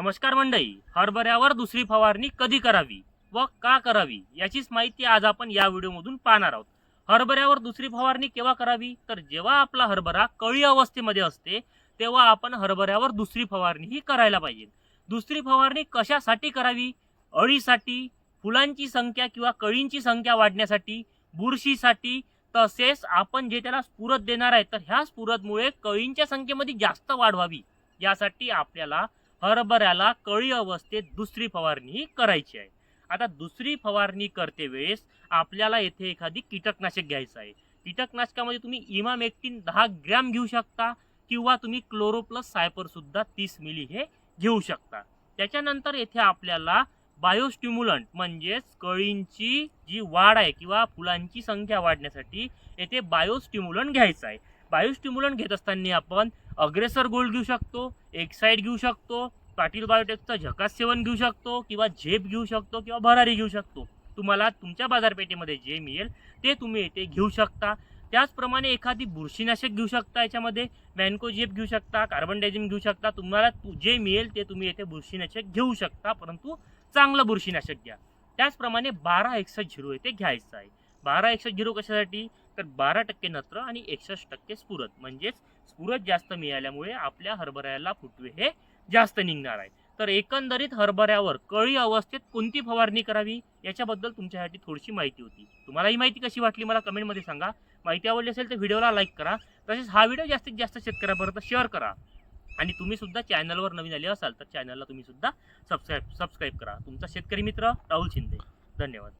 नमस्कार मंडळी हरभऱ्यावर दुसरी फवारणी कधी करावी व का करावी याचीच माहिती आज आपण या व्हिडिओमधून पाहणार आहोत. हरभऱ्यावर दुसरी फवारणी केव्हा करावी? तर जेव्हा आपला हरभरा कळी अवस्थेमध्ये असते तेव्हा आपण हरभऱ्यावर दुसरी फवारणी ही करायला पाहिजे. दुसरी फवारणी कशासाठी करावी? अळीसाठी फुलांची संख्या किंवा कळींची संख्या वाढण्यासाठी बुरशीसाठी तसेच आपण जे त्याला स्फुरत देणार आहे तर ह्या स्फुरतमुळे कळींच्या संख्येमध्ये जास्त वाढ व्हावी. यासाठी आपल्याला हरभऱ्याला कळी अवस्थेत दुसरी फवारणी ही करायची आहे. आता दुसरी फवारणी करते वेळेस आपल्याला येथे एखादी कीटकनाशक घ्यायचं आहे. कीटकनाशकामध्ये तुम्ही इमामेक्टिन दहा ग्रॅम घेऊ शकता किंवा तुम्ही क्लोरोप्लस सायपर सुद्धा तीस मिली हे घेऊ शकता. त्याच्यानंतर येथे आपल्याला बायोस्टिम्युलंट म्हणजेच कळींची जी वाढ आहे किंवा फुलांची संख्या वाढण्यासाठी येथे बायोस्टिम्युलंट घ्यायचं आहे. बायोस्टिम्युलंट घेत असताना आपण अग्रेसर गोल्ड घेऊ शकतो एक्साईड घेऊ शकतो पाटील बायोटेकचं झकास सेवन घेऊ शकतो किंवा झेप घेऊ शकतो किंवा भरारी घेऊ शकतो. तुम्हाला तुमच्या बाजारपेठेमध्ये जे मिळेल ते तुम्ही येथे घेऊ शकता. त्याचप्रमाणे एखादी बुरशीनाशक घेऊ शकता याच्यामध्ये मॅन्कोजेप घेऊ शकता कार्बन डायझिम घेऊ शकता. तुम्हाला तु- जे मिळेल ते तुम्ही येथे बुरशीनाशक घेऊ शकता परंतु चांगलं बुरशीनाशक घ्या. त्याचप्रमाणे बारा एकसष्ट झिरो येथे घ्यायचं आहे. बारा एकसष्ट झिरो कशासाठी? तर बारा टक्के नत्र आणि एकसष्ट टक्के स्फुरत म्हणजेच स्फुरत जास्त मिळाल्यामुळे आपल्या हरभऱ्याला फुटवे हे जास्त निघणार आहे. तर एकंदरीत हरभऱ्यावर कळी अवस्थेत कोणती फवारणी करावी? याच्याबद्दल तुमच्यासाठी थोडीशी माहिती होती. तुम्हाला ही माहिती कशी वाटली मला कमेंटमध्ये सांगा. माहिती आवडली असेल तर व्हिडिओला लाईक करा. तसेच हा व्हिडिओ जास्तीत जास्त शेतकऱ्यापर्यंत शेअर करा. आणि तुम्ही सुद्धा चॅनलवर नवीन आले असाल तर चॅनलला तुम्ही सुद्धा सबस्क्राईब सबस्क्राईब करा. तुमचा शेतकरी मित्र राहुल शिंदे. धन्यवाद.